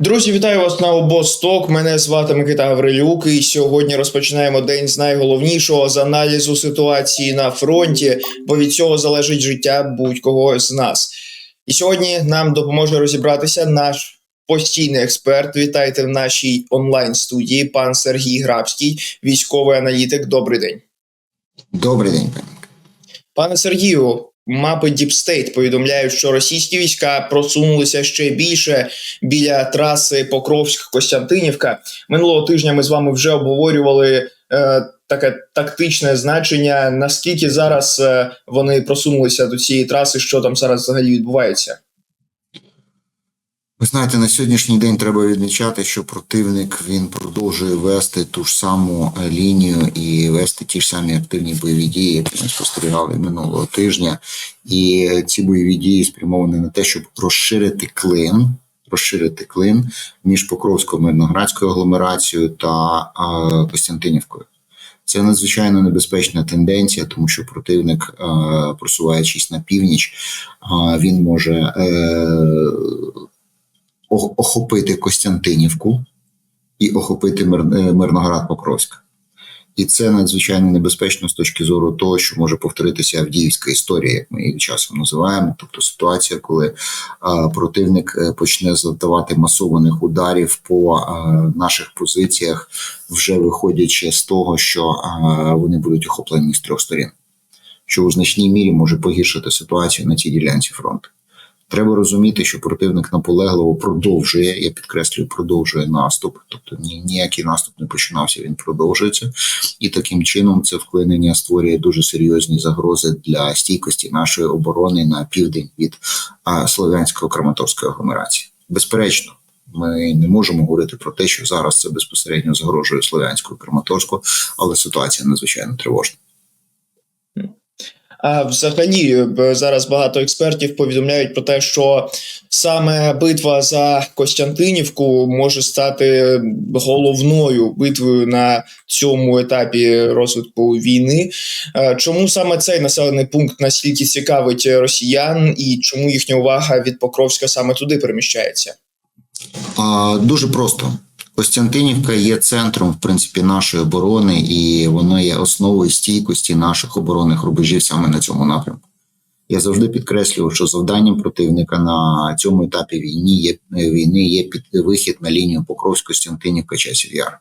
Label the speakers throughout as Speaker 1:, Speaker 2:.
Speaker 1: Друзі, вітаю вас на обосток. Мене звати Микита Гаврилюк. І сьогодні розпочинаємо день з найголовнішого з аналізу ситуації на фронті, бо від цього залежить життя будь-кого з нас. І сьогодні нам допоможе розібратися наш постійний експерт. Вітайте в нашій онлайн студії, пан Сергій Грабський, військовий аналітик. Добрий день.
Speaker 2: Добрий день.
Speaker 1: Пане Сергію, мапи State повідомляють, що російські війська просунулися ще більше біля траси Покровськ-Костянтинівка. Минулого тижня ми з вами вже обговорювали е, таке тактичне значення. Наскільки зараз е, вони просунулися до цієї траси, що там зараз взагалі відбувається?
Speaker 2: Ви знаєте, на сьогоднішній день треба відмічати, що противник він продовжує вести ту ж саму е, лінію і вести ті ж самі активні бойові дії, які ми спостерігали минулого тижня. І ці бойові дії спрямовані на те, щоб розширити клин, розширити клин між Покровською мирноградською агломерацією та е, Костянтинівкою. Це надзвичайно небезпечна тенденція, тому що противник, е, просуваючись на північ, він може охопити Костянтинівку і охопити е, Мирноград Покровськ. І це надзвичайно небезпечно з точки зору того, що може повторитися Авдіївська історія, як ми її часом називаємо. Тобто ситуація, коли а, противник е, почне завдавати масованих ударів по а, наших позиціях, вже виходячи з того, що а, вони будуть охоплені з трьох сторін, що у значній мірі може погіршити ситуацію на цій ділянці фронту. Треба розуміти, що противник наполегливо продовжує, я підкреслюю, продовжує наступ. Тобто ні, ніякий наступ не починався, він продовжується, і таким чином це вклинення створює дуже серйозні загрози для стійкості нашої оборони на південь від а, слов'янської краматорської агломерації. Безперечно. Ми не можемо говорити про те, що зараз це безпосередньо загрожує Слов'янську і Краматорську, але ситуація надзвичайно тривожна.
Speaker 1: А взагалі зараз багато експертів повідомляють про те, що саме битва за Костянтинівку може стати головною битвою на цьому етапі розвитку війни. Е, Чому саме цей населений пункт настільки цікавить росіян, і чому їхня увага від Покровська саме туди переміщається?
Speaker 2: Дуже просто. Костянтинівка є центром, в принципі, нашої оборони, і воно є основою стійкості наших оборонних рубежів саме на цьому напрямку. Я завжди підкреслював, що завданням противника на цьому етапі війни є війни є під вихід на лінію Покровськ-Костянтинівка часів Яр.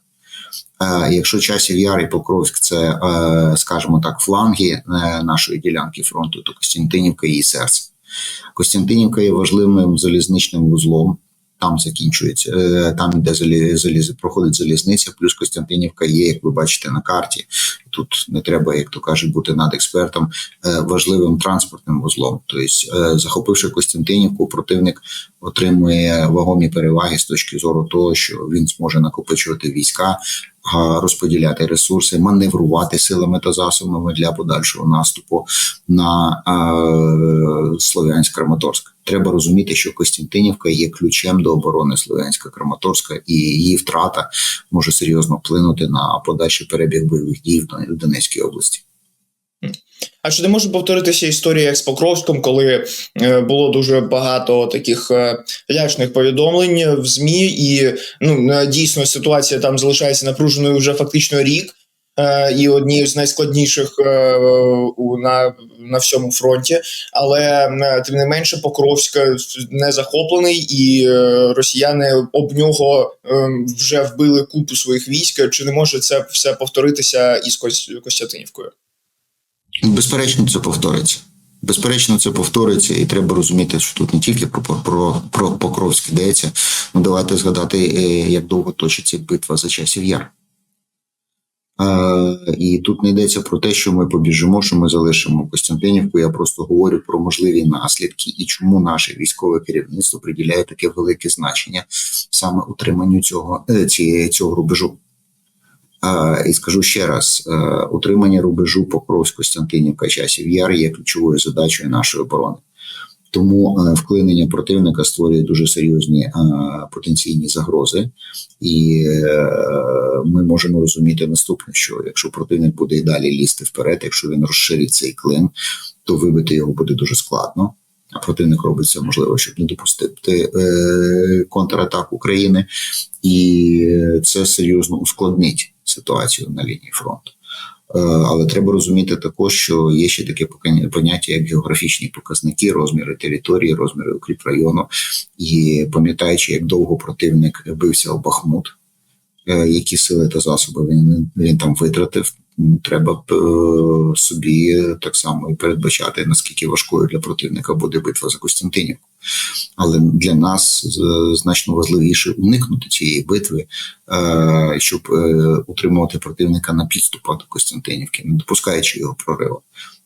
Speaker 2: Е, Якщо часів Яр і Покровськ це, е, скажімо так, фланги е, нашої ділянки фронту, то Костянтинівка її серце. Костянтинівка є важливим залізничним вузлом. Там закінчується, е, там де заліз, проходить залізниця, плюс Костянтинівка є, як ви бачите на карті. Тут не треба, як то кажуть, бути над експертом е, важливим транспортним вузлом. Тобто, е, захопивши Костянтинівку, противник отримує вагомі переваги з точки зору того, що він зможе накопичувати війська, розподіляти ресурси, маневрувати силами та засобами для подальшого наступу на е, Слов'янськ-Краматорськ. Треба розуміти, що Костянтинівка є ключем до оборони Слов'янська-Краматорська, і її втрата може серйозно вплинути на подальший перебіг бойових дій в Донецькій області.
Speaker 1: А чи не може повторитися історія як з Покровськом, коли е, було дуже багато таких е, лячних повідомлень в ЗМІ, і ну е, дійсно ситуація там залишається напруженою вже фактично рік, е, і однією з найскладніших е, на, на всьому фронті. Але е, тим не менше, Покровськ не захоплений, і е, росіяни об нього е, вже вбили купу своїх військ. Чи не може це все повторитися із Кос- Костянтинівкою?
Speaker 2: Безперечно, це повториться. Безперечно, це повториться, і треба розуміти, що тут не тільки про, про, про Покровськ йдеться. Ну давайте згадати, е, як довго точиться битва за часів яр. Е, і тут не йдеться про те, що ми побіжимо, що ми залишимо Костянтинівку. Я просто говорю про можливі наслідки і чому наше військове керівництво приділяє таке велике значення саме утриманню цього, е, ці, цього рубежу. Е, І скажу ще раз: утримання рубежу Покровськ, Костянтинівка, часів яр є ключовою задачею нашої оборони. Тому е, вклинення противника створює дуже серйозні е, потенційні загрози, і е, ми можемо розуміти наступне: що якщо противник буде і далі лізти вперед, якщо він розширить цей клин, то вибити його буде дуже складно. А противник робить все можливе, щоб не допустити е, контратак України, і це серйозно ускладнить ситуацію на лінії фронту. Е, Але треба розуміти також, що є ще таке поняття, як географічні показники, розміри території, розміри укріп району. І пам'ятаючи, як довго противник бився у Бахмут, е, які сили та засоби він, він там витратив, треба е, собі так само і передбачати, наскільки важкою для противника буде битва за Костянтинівку. Але для нас значно важливіше уникнути цієї битви, е, щоб е, утримувати противника на підступах до Костянтинівки, не допускаючи його прориву.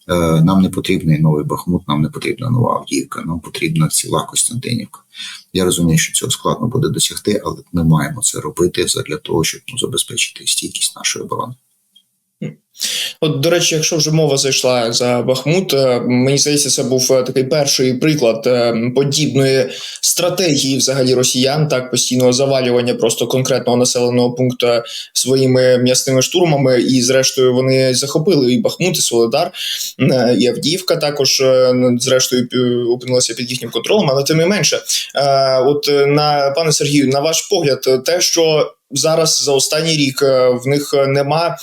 Speaker 2: Е, Нам не потрібний новий Бахмут, нам не потрібна нова Авдіївка, нам потрібна ціла Костянтинівка. Я розумію, що цього складно буде досягти, але ми маємо це робити для того, щоб ну, забезпечити стійкість нашої оборони. Hmm.
Speaker 1: От, до речі, якщо вже мова зайшла за Бахмут, е, мені здається, це був е, такий перший приклад е, подібної стратегії взагалі росіян, так постійного завалювання просто конкретного населеного пункту своїми м'ясними штурмами. І, зрештою, вони захопили і Бахмут, і Соледар, е, і Авдіївка також, е, зрештою, опинилася під їхнім контролем. Але тим не менше, от на пане Сергію, на ваш погляд, те, що зараз за останній рік в них нема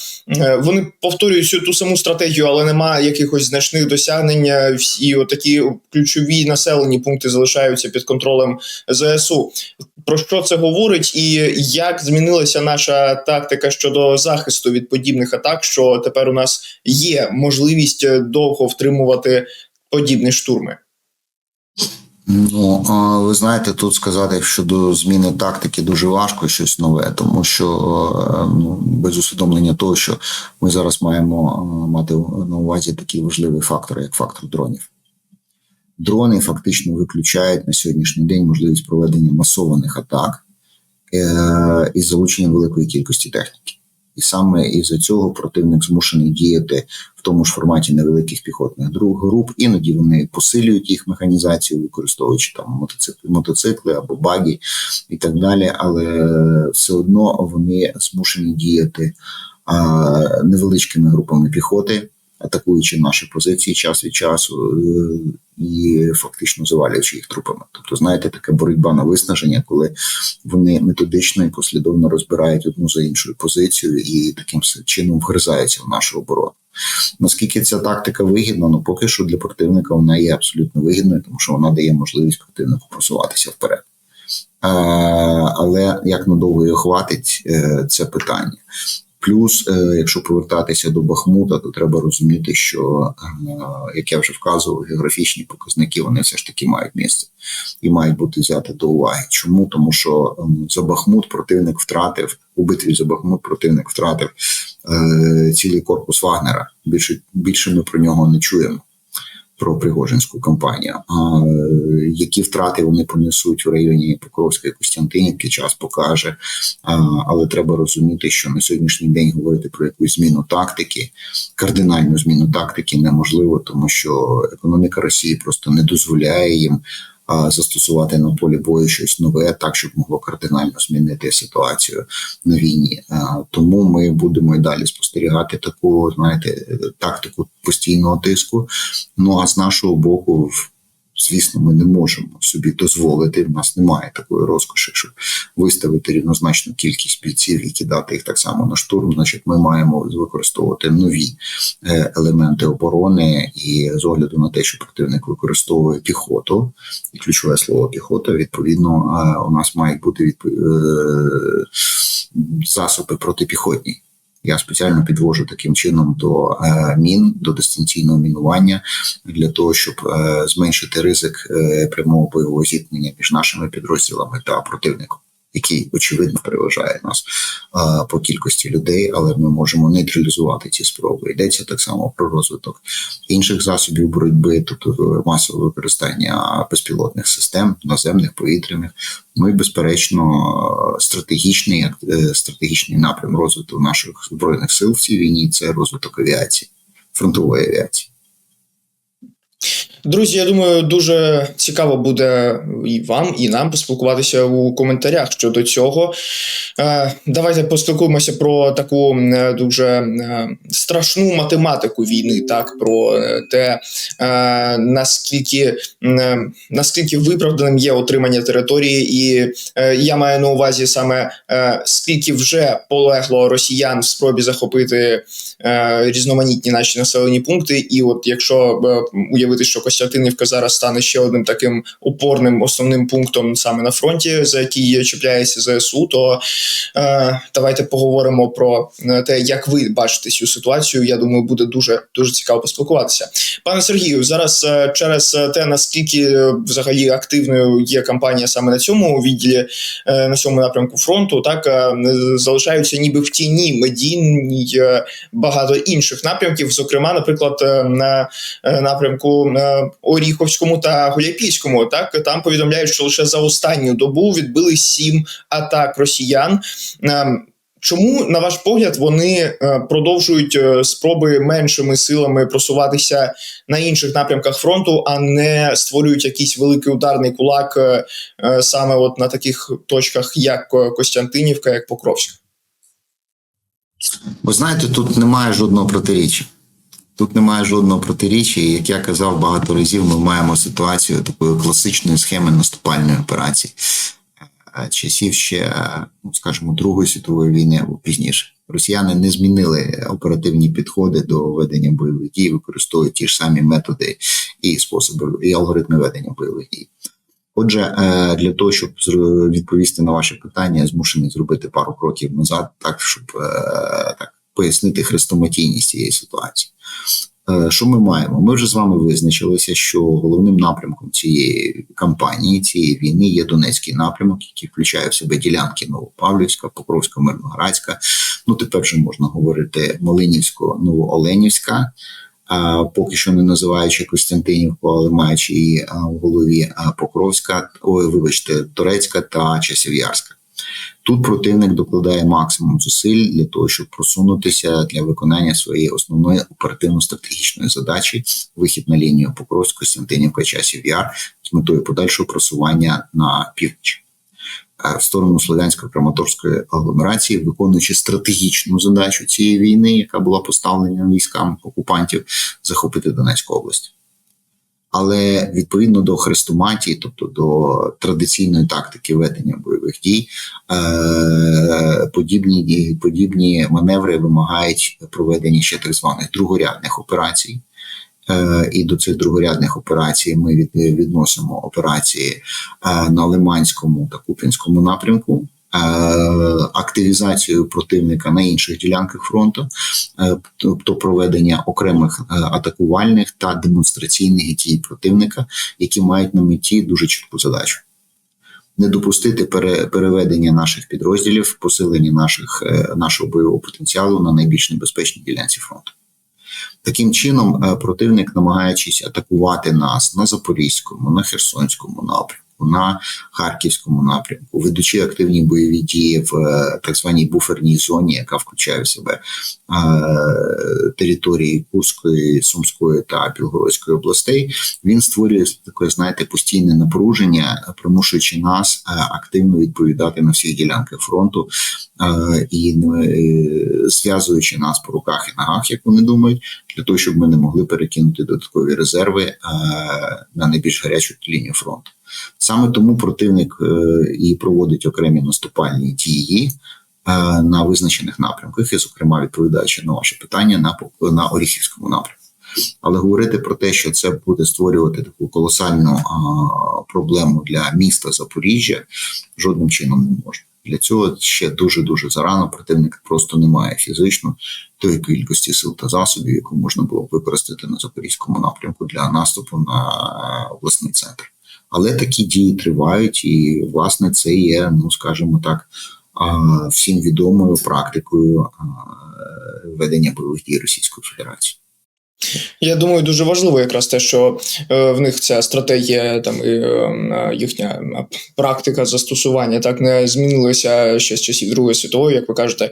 Speaker 1: Вони повторюють всю ту саму стратегію, але немає якихось значних досягнень. І Всі такі ключові населені пункти залишаються під контролем ЗСУ. Про що це говорить, і як змінилася наша тактика щодо захисту від подібних атак? Що тепер у нас є можливість е, довго втримувати подібні штурми?
Speaker 2: Ну, ви знаєте, тут сказати щодо зміни тактики дуже важко щось нове, тому що е, ну, без усвідомлення того, що ми зараз маємо е, мати на увазі такий важливий фактор, як фактор дронів. Дрони фактично виключають на сьогоднішній день можливість проведення масованих атак е, із залученням великої кількості техніки. І саме із-за цього противник змушений діяти в тому ж форматі невеликих піхотних груп. Іноді вони посилюють їх механізацію, використовуючи там мотоцикли, мотоцикли або баги і так далі. Але все одно вони змушені діяти а, невеличкими групами піхоти, атакуючи наші позиції час від часу е, і фактично завалюючи їх трупами. Тобто, знаєте, така боротьба на виснаження, коли вони методично і послідовно розбирають одну за іншою позицію і таким чином вгризаються в нашу оборону. Наскільки ця тактика вигідна? Ну поки що для противника вона є абсолютно вигідною, тому що вона дає можливість противнику просуватися вперед. Але як надовго її хватить, е, це питання. Плюс, е, якщо повертатися до Бахмута, то треба розуміти, що е, як я вже вказував, географічні показники вони все ж таки мають місце і мають бути взяти до уваги. Чому? Тому що ем, за Бахмут противник втратив у битві за Бахмут. Противник втратив е, цілий корпус Вагнера. Більше більше ми про нього не чуємо. Про Пригожинську кампанію. А е, які втрати вони понесуть в районі Покровської Костянтинівки, час покаже. А, але треба розуміти, що на сьогоднішній день говорити про якусь зміну тактики, кардинальну зміну тактики неможливо, тому що економіка Росії просто не дозволяє їм застосувати на полі бою щось нове, так щоб могло кардинально змінити ситуацію на війні. Тому ми будемо і далі спостерігати таку, знаєте, тактику постійного тиску. Ну а з нашого боку, в- звісно, ми не можемо собі дозволити. В нас немає такої розкоші, щоб виставити рівнозначну кількість бійців і кидати їх так само на штурм. Значить, ми маємо використовувати нові е, елементи оборони, і з огляду на те, що противник використовує піхоту, і ключове слово піхота, відповідно, е, у нас мають бути відпо- е, засоби протипіхотні. Я спеціально підвожу таким чином до е, мін, до дистанційного мінування для того, щоб е, зменшити ризик е, прямого бойового зіткнення між нашими підрозділами та противником, який очевидно переважає нас е, по кількості людей, але ми можемо нейтралізувати ці спроби. Йдеться так само про розвиток інших засобів боротьби, тобто масове використання безпілотних систем, наземних, повітряних. Ну і безперечно, стратегічний е, стратегічний напрям розвитку наших збройних сил в цій війні це розвиток авіації, фронтової авіації.
Speaker 1: Друзі, я думаю, дуже цікаво буде і вам, і нам поспілкуватися у коментарях щодо цього. Е, Давайте поспілкуємося про таку е, дуже е, страшну математику війни, так про те, наскільки, наскільки виправданим є отримання території, і я маю на увазі саме скільки вже полегло росіян в спробі захопити різноманітні наші населені пункти. І от якщо е, уявити, що Костянтинівка зараз стане ще одним таким опорним основним пунктом саме на фронті, за який чіпляється ЗСУ, то е, давайте поговоримо про е, те, як ви бачите цю ситуацію. Я думаю, буде дуже дуже цікаво поспілкуватися. Пане Сергію, зараз е, через те наскільки взагалі активною є кампанія саме на цьому відділі, е, на цьому напрямку фронту, так залишаються ніби в тіні медійні багато інших напрямків, зокрема, наприклад, на напрямку Оріховському та Гуляйпільському. Так там повідомляють, що лише за останню добу відбили сім атак росіян. Е, Чому, на ваш погляд, вони е, продовжують е, спроби меншими силами просуватися на інших напрямках фронту, а не створюють якийсь великий ударний кулак саме от на таких точках, як Костянтинівка, як Покровська?
Speaker 2: Ви знаєте, тут немає жодного протиріччя. Тут немає жодного протиріччя, і як я казав багато разів, ми маємо ситуацію такої класичної схеми наступальної операції е, часів ще, е, ну скажімо, Другої світової війни або пізніше. Росіяни не змінили оперативні підходи до ведення бойових дій, використовують ті ж самі методи і способи і алгоритми ведення бойових дій. Отже, е, для того, щоб відповісти на ваше питання, я змушений зробити пару кроків назад, так щоб так пояснити хрестоматійність цієї ситуації. Е, Що ми маємо? Ми вже з вами визначилися, що головним напрямком цієї кампанії, цієї війни є Донецький напрямок, який включає в себе ділянки Новопавлівська, Покровська, Мирноградська. Ну тепер вже можна говорити Малинівсько, Новооленівська. Поки що не називаючи Костянтинівку, але маючи її в голові Покровська, ой, вибачте, Турецька та Часів'ярська. Тут противник докладає максимум зусиль для того, щоб просунутися для виконання своєї основної оперативно-стратегічної задачі вихід на лінію Покровськ, Костянтинівка, Часів Яр з метою подальшого просування на північ. Е, В сторону Слов'янсько-Краматорської агломерації, виконуючи стратегічну задачу цієї війни, яка була поставлена військам окупантів, захопити Донецьку область. Але відповідно до хрестоматії, тобто до традиційної тактики ведення бойових дій, е, подібні подібні маневри вимагають проведення ще так званих другорядних операцій. Е, І до цих другорядних операцій ми відносимо операції е, на Лиманському та Куп'янському напрямку, активізацію противника на інших ділянках фронту, е, тобто проведення окремих е, атакувальних та демонстраційних дій противника, які мають на меті дуже чітку задачу. Не допустити переведення наших підрозділів, посилення наших, е, нашого бойового потенціалу на найбільш небезпечній ділянці фронту. Таким чином, е, противник, намагаючись атакувати нас на Запорізькому, на Херсонському напрямку, на Харківському напрямку, ведучи активні бойові дії в е, так званій буферній зоні, яка включає в себе е, території Курської, Сумської та Білгородської областей, він створює таке, знаєте, постійне напруження, примушуючи нас е, активно відповідати на всі ділянки фронту і зв'язуючи нас по руках і ногах, як вони думають, для того, щоб ми не могли перекинути додаткові резерви на найбільш гарячу лінію фронту. Саме тому противник е, і проводить окремі наступальні дії е, на визначених напрямках, і, зокрема, відповідаючи на ваше питання на, на Оріхівському напрямку. Але говорити про те, що це буде створювати таку колосальну а, проблему для міста Запоріжжя, жодним чином не можна. Для цього ще дуже дуже зарано. Противник просто не має фізично тої кількості сил та засобів, яку можна було б використати на запорізькому напрямку для наступу на обласний центр. Але такі дії тривають, і власне це є, ну скажімо так, всім відомою практикою ведення бойових дій Російської Федерації.
Speaker 1: Я думаю, дуже важливо якраз те, що е, в них ця стратегія там і е, їхня е, практика застосування так не змінилася ще з часів Другої світової, як ви кажете.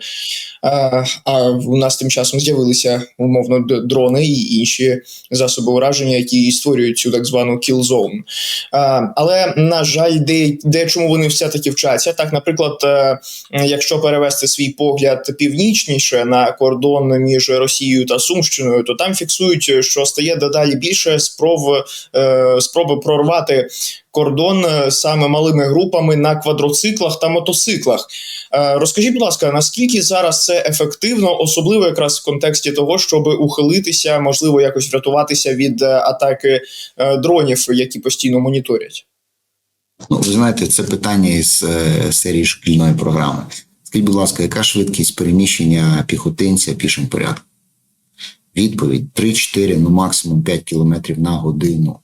Speaker 1: А, у нас тим часом з'явилися умовно дрони і інші засоби ураження, які створюють цю так звану kill zone. Але на жаль, де, де вони все таки вчаться. Так, наприклад, якщо перевести свій погляд північніше на кордон між Росією та Сумщиною, то там фіксують, що стає дедалі більше спроб е, спроби прорвати кордон е, саме малими групами на квадроциклах та мотоциклах. Е, Розкажіть, будь ласка, наскільки зараз це ефективно, особливо якраз в контексті того, щоб ухилитися, можливо, якось врятуватися від атаки дронів, які постійно моніторять?
Speaker 2: Ну, ви знаєте, це питання із серії шкільної програми. Скажіть, будь ласка, яка швидкість переміщення піхотинця пішим порядком? Відповідь 3-4, ну максимум 5 кілометрів на годину.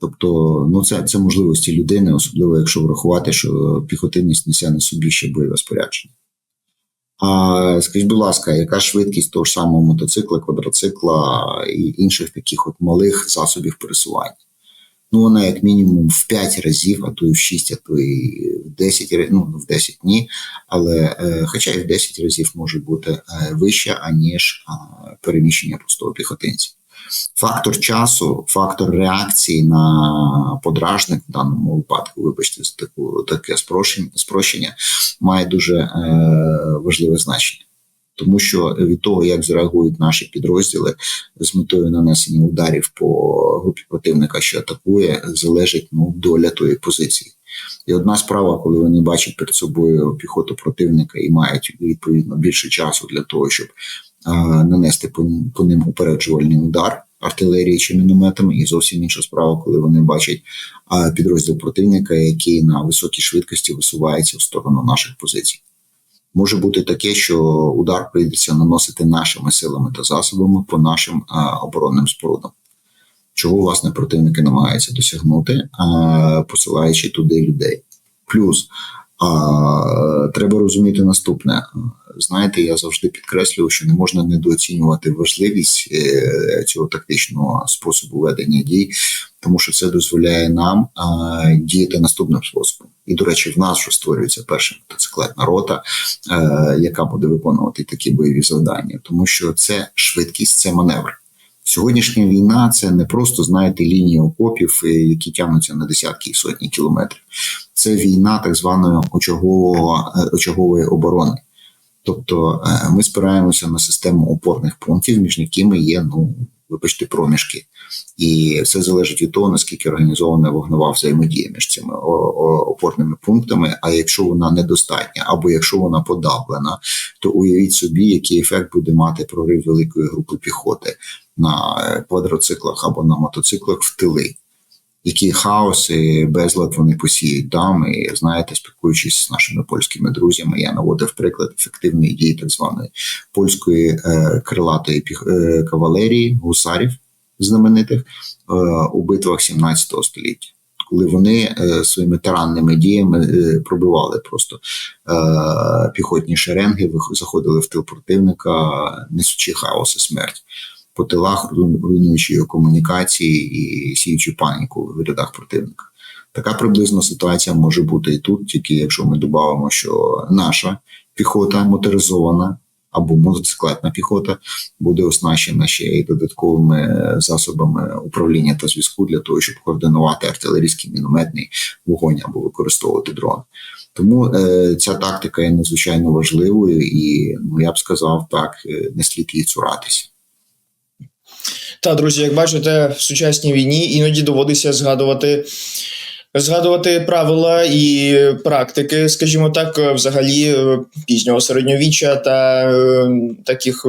Speaker 2: Тобто, ну це, це можливості людини, особливо якщо врахувати, що піхотинність несе на собі ще бойове спорядження. А скажіть, будь ласка, яка швидкість того ж самого мотоцикла, квадроцикла і інших таких от малих засобів пересування? Ну, вона як мінімум в 5 разів, а то і в 6, а то і в 10, ра- ну, в 10 ні, але е, хоча і в 10 разів може бути е, вища, аніж переміщення простого піхотинця. Фактор часу, фактор реакції на подражник в даному випадку, вибачте, таку таке спрощення, спрощення має дуже е, важливе значення. Тому що від того, як зреагують наші підрозділи з метою нанесення ударів по групі противника, що атакує, залежить ну, доля тої позиції. І одна справа, коли вони бачать перед собою піхоту противника і мають відповідно більше часу для того, щоб а, нанести по, по ним упереджувальний удар артилерії чи мінометами, і зовсім інша справа, коли вони бачать а, підрозділ противника, який на високій швидкості висувається в сторону наших позицій. Може бути таке, що удар прийдеться наносити нашими силами та засобами по нашим а, оборонним спорудам. Чого власне противники намагаються досягнути, а, посилаючи туди людей. Плюс а, треба розуміти наступне. Знаєте, я завжди підкреслюю, що не можна недооцінювати важливість е, цього тактичного способу ведення дій, тому що це дозволяє нам а, діяти наступним способом. І, до речі, в нас вже створюється перша мотоциклетна рота, е, яка буде виконувати такі бойові завдання, тому що це швидкість, це маневр. Сьогоднішня війна це не просто знаєте лінії окопів, е, які тягнуться на десятки і сотні кілометрів. Це війна так званої очагового, е, очагової оборони. Тобто е, ми спираємося на систему опорних пунктів, між якими є, ну, вибачте, проміжки. І все залежить від того, наскільки організована вогнова взаємодія між цими опорними пунктами. А якщо вона недостатня, або якщо вона подавлена, то уявіть собі, який ефект буде мати прорив великої групи піхоти на е, квадроциклах або на мотоциклах в тили. Які хаоси, безлад вони посіють там. І знаєте, спілкуючись з нашими польськими друзями, я наводив приклад ефективної дії так званої польської е, крилатої е, кавалерії, гусарів знаменитих е, у битвах 17 століття. Коли вони е, своїми таранними діями е, пробивали просто е, піхотні шеренги, заходили в тил противника, несучи хаос і смерть по тилах, руйнуючи його комунікації і сіючи паніку в рядах противника. Така приблизно ситуація може бути і тут, тільки якщо ми додамо, що наша піхота моторизована або мотоциклетна піхота буде оснащена ще й додатковими засобами управління та зв'язку для того, щоб координувати артилерійський мінометний вогонь або використовувати дрон. Тому е, ця тактика є надзвичайно важливою, і ну я б сказав так, е, не слід її цуратися.
Speaker 1: Та, друзі, як бачите, в сучасній війні іноді доводиться згадувати. Згадувати правила і практики, скажімо так, е, взагалі е, пізнього середньовіччя та е, таких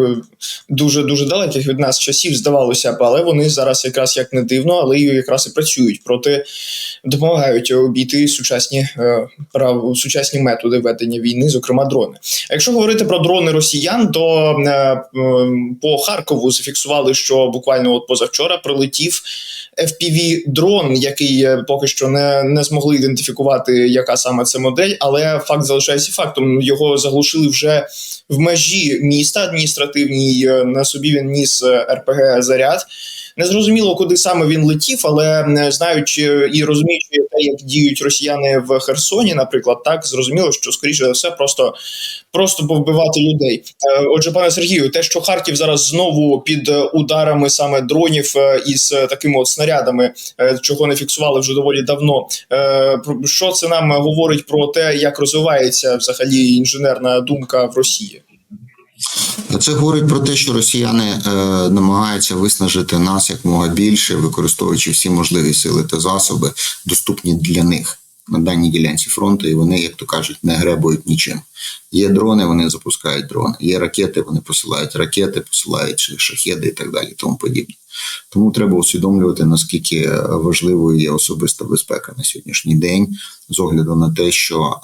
Speaker 1: дуже дуже далеких від нас часів здавалося б, але вони зараз якраз як не дивно, але якраз і працюють проти, допомагають обійти сучасні прав, сучасні методи ведення війни, зокрема дрони. А якщо говорити про дрони росіян, то по Харкову зафіксували, що буквально от позавчора прилетів FPV-дрон, який е, поки що не не, змогли ідентифікувати, яка саме це модель, але факт залишається фактом. Його заглушили вже в межі міста адміністративній. е, На собі він ніс е, РПГ заряд. Незрозуміло, куди саме він летів, але е, знаючи і розуміючи як діють росіяни в Херсоні, наприклад, так зрозуміло, що скоріше за все просто, просто повбивати людей. Е, Отже, пане Сергію, те, що Харків зараз знову під е, ударами саме дронів із такими от снарядами, чого не фіксували вже доволі давно. Що це нам говорить про те, як розвивається взагалі інженерна думка в Росії?
Speaker 2: Це говорить про те, що росіяни е, намагаються виснажити нас якомога більше, використовуючи всі можливі сили та засоби, доступні для них на даній ділянці фронту, і вони, як то кажуть, не гребують нічим. Є дрони, вони запускають дрони. Є ракети, вони посилають ракети, посилають шахеди і так далі, тому подібне. Тому треба усвідомлювати, наскільки важливою є особиста безпека на сьогоднішній день, з огляду на те, що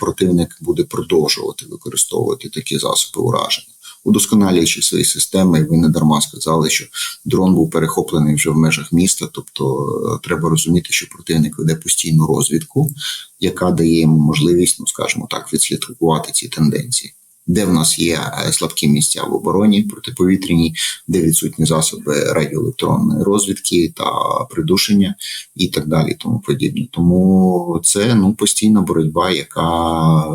Speaker 2: противник буде продовжувати використовувати такі засоби ураження, удосконалюючи свої системи. І ви не дарма сказали, що дрон був перехоплений вже в межах міста. Тобто е, треба розуміти, що противник веде постійну розвідку, яка дає йому можливість, ну скажімо так, відслідкувати ці тенденції. Де в нас є е, слабкі місця в обороні протиповітряній, де відсутні засоби радіоелектронної розвідки та придушення і так далі, тому подібне. Тому це ну постійна боротьба, яка е,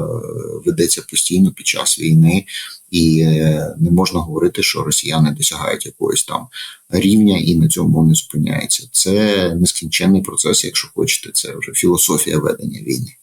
Speaker 2: ведеться постійно під час війни, і е, не можна говорити, що росіяни досягають якогось там рівня і на цьому вони зупиняються. Це нескінченний процес, якщо хочете, це вже філософія ведення війни.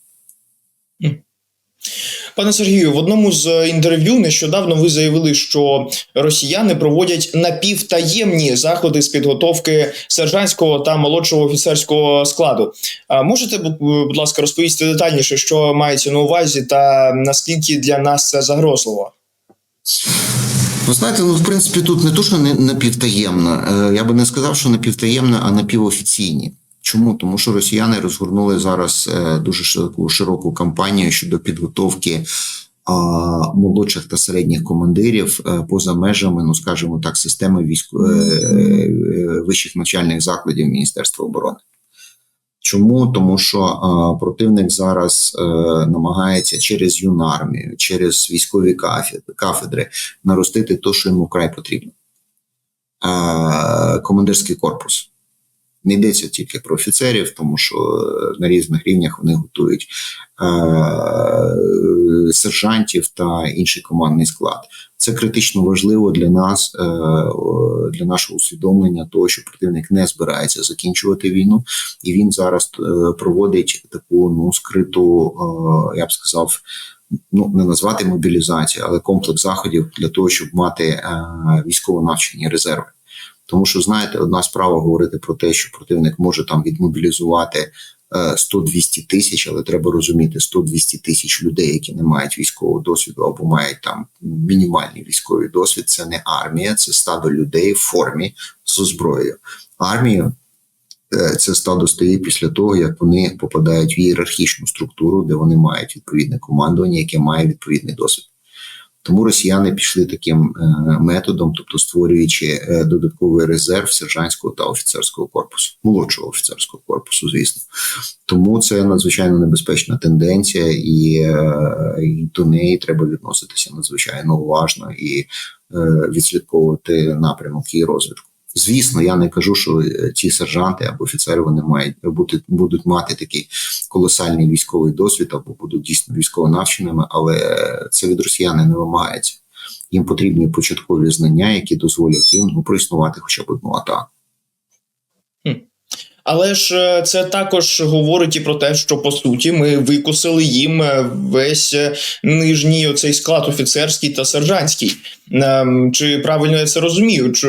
Speaker 1: Пане Сергію, в одному з інтерв'ю нещодавно ви заявили, що росіяни проводять напівтаємні заходи з підготовки сержантського та молодшого офіцерського складу. А можете, бу- будь ласка, розповісти детальніше, що мається на увазі, та наскільки для нас це загрозливо?
Speaker 2: Ви знаєте, ну в принципі тут не то, що не напівтаємно. Е, Я би не сказав, що напівтаємно, а напівофіційні. Чому? Тому що росіяни розгорнули зараз е, дуже широку, широку кампанію щодо підготовки а, молодших та середніх командирів е, поза межами, ну скажімо так, системи військо е, вищих навчальних закладів Міністерства оборони. Чому? Тому що а, противник зараз е, намагається через юнармію, через військові кафедри, наростити те, що йому вкрай потрібно. Е, командирський корпус. Не йдеться тільки про офіцерів, тому що е, на різних рівнях вони готують е, сержантів та інший командний склад. Це критично важливо для нас, е, для нашого усвідомлення, того, що противник не збирається закінчувати війну, і він зараз проводить таку ну скриту, я б сказав, ну не назвати мобілізацію, але комплекс заходів для того, щоб мати е, військово навчені резерви. Тому що знаєте, одна справа говорити про те, що противник може там відмобілізувати е, 100-200 тисяч, але треба розуміти 100-200 тисяч людей, які не мають військового досвіду або мають там мінімальний військовий досвід. Це не армія, це стадо людей в формі з зброєю. Армію е, це стадо стає після того, як вони попадають в ієрархічну структуру, де вони мають відповідне командування, яке має відповідний досвід. Тому росіяни пішли таким е, методом, тобто створюючи е, додатковий резерв сержантського та офіцерського корпусу, молодшого офіцерського корпусу, звісно. Тому це надзвичайно небезпечна тенденція, і, е, і до неї треба відноситися надзвичайно уважно і відслідковувати напрямок її розвитку. Звісно, я не кажу, що е, ці сержанти або офіцери вони мають бути будуть мати такий колосальний військовий досвід або будуть дійсно військово навченими, але це від росіяни не вимагається. Їм потрібні початкові знання, які дозволять їм ну, проіснувати хоча б одну атаку.
Speaker 1: Але ж е, це також говорить і про те, що по суті ми викусили їм е, весь е, нижній оцей склад офіцерський та сержантський. Ем, Чи правильно я це розумію? Чи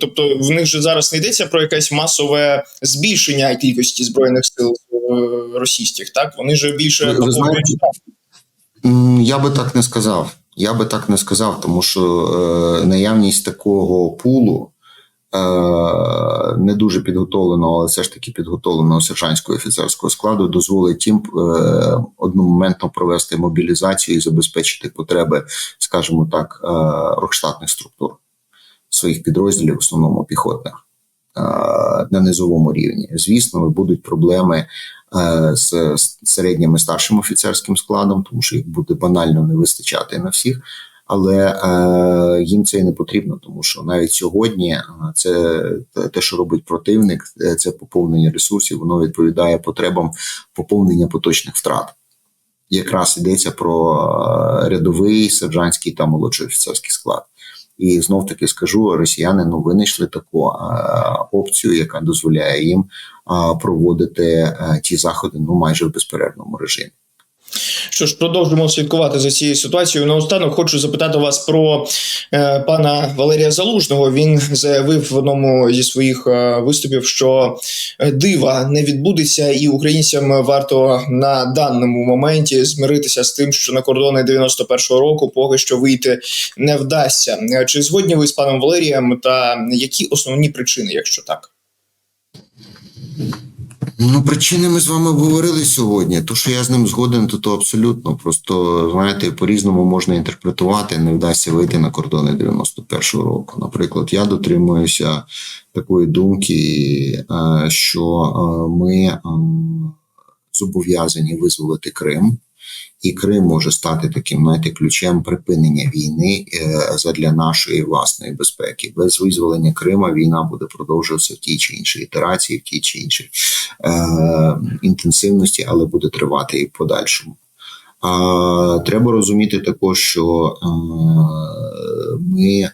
Speaker 1: тобто в них же зараз не йдеться про якесь масове збільшення кількості збройних сил російських? Так вони ж більше
Speaker 2: Ви- ви знаєте, Я би так не сказав. Я би так не сказав, тому що е, наявність такого пулу не дуже підготовленого, але все ж таки підготовленого сержантського офіцерського складу дозволить їм е, одномоментно провести мобілізацію і забезпечити потреби, скажімо так, е, рокштатних структур своїх підрозділів, в основному піхотних. на низовому рівні. Звісно, будуть проблеми е, з середнім і старшим офіцерським складом, тому що їх буде банально не вистачати на всіх. Але е, їм це і не потрібно, тому що навіть сьогодні е, це те, що робить противник, е, це поповнення ресурсів, воно відповідає потребам поповнення поточних втрат. Якраз йдеться про рядовий, сержантський та молодший офіцерський склад. І знов таки скажу, росіяни ну винайшли таку е, опцію, яка дозволяє їм е, проводити е, ті заходи ну майже в безперервному режимі.
Speaker 1: Що ж, продовжуємо слідкувати за цією ситуацією. Наостанок хочу запитати вас про е, пана Валерія Залужного. Він заявив в одному зі своїх е, виступів, що е, дива не відбудеться, і українцям варто на даному моменті змиритися з тим, що на кордони 91-го року поки що вийти не вдасться. Е, Чи згодні ви з паном Валерієм? Та які основні причини, якщо так?
Speaker 2: Ну, причини ми з вами обговорили сьогодні. То, що я з ним згоден, то, то абсолютно. Просто знаєте, по-різному можна інтерпретувати, не вдасться вийти на кордони 91-го року. Наприклад, я дотримуюся такої думки, е, що е, ми е, зобов'язані визволити Крим. І Крим може стати таким знаєте, ключем припинення війни е, задля нашої власної безпеки. Без визволення Крима війна буде продовжуватися в тій чи іншій ітерації, в тій чи іншій е, інтенсивності, але буде тривати і в подальшому. А, треба розуміти також, що е, ми е,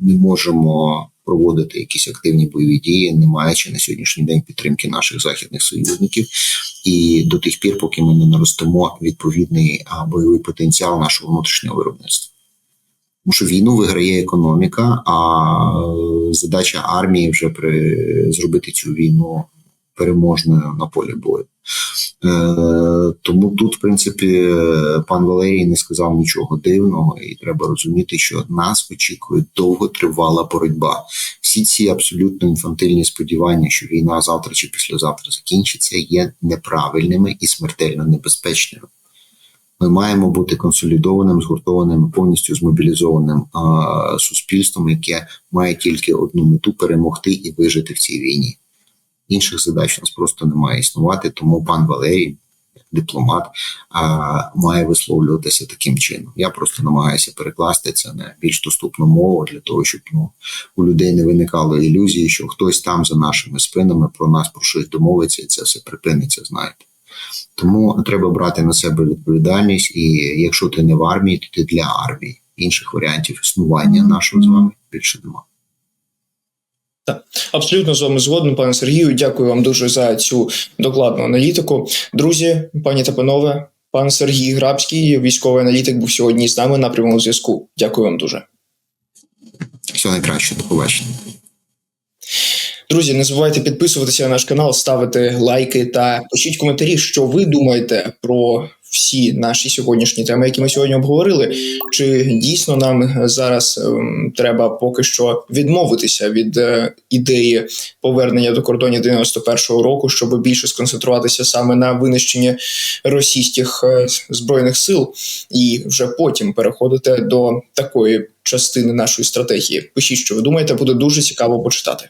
Speaker 2: не можемо проводити якісь активні бойові дії, не маючи на сьогоднішній день підтримки наших західних союзників, і до тих пір, поки ми не наростимо відповідний бойовий потенціал нашого внутрішнього виробництва. Тому що війну виграє економіка, а е, задача армії вже при зробити цю війну переможною на полі бою. Е, тому тут, в принципі, пан Валерій не сказав нічого дивного, і треба розуміти, що нас очікує довготривала боротьба. Всі ці абсолютно інфантильні сподівання, що війна завтра чи післязавтра закінчиться, є неправильними і смертельно небезпечними. Ми маємо бути консолідованим, згуртованим, повністю змобілізованим а, суспільством, яке має тільки одну мету перемогти і вижити в цій війні. Інших задач у нас просто не має існувати, тому пан Валерій, дипломат, а, має висловлюватися таким чином. Я просто намагаюся перекласти це на більш доступну мову для того, щоб ну, у людей не виникало ілюзії, що хтось там за нашими спинами про нас про щось домовиться, і це все припиниться, знаєте. Тому треба брати на себе відповідальність, і якщо ти не в армії, то ти для армії. Інших варіантів існування нашого з вами більше немає.
Speaker 1: Абсолютно з вами згоден, пане Сергію. Дякую вам дуже за цю докладну аналітику. Друзі, пані та панове, пан Сергій Грабський, військовий аналітик, був сьогодні з нами на прямому зв'язку. Дякую вам дуже.
Speaker 2: Все найкраще, до побачення.
Speaker 1: Друзі, не забувайте підписуватися на наш канал, ставити лайки та пишіть коментарі, що ви думаєте про всі наші сьогоднішні теми, які ми сьогодні обговорили. Чи дійсно нам зараз ем, треба поки що відмовитися від е, ідеї повернення до кордонів 91-го року, щоб більше сконцентруватися саме на винищенні російських е, збройних сил, і вже потім переходити до такої частини нашої стратегії? Пишіть, що ви думаєте, буде дуже цікаво почитати.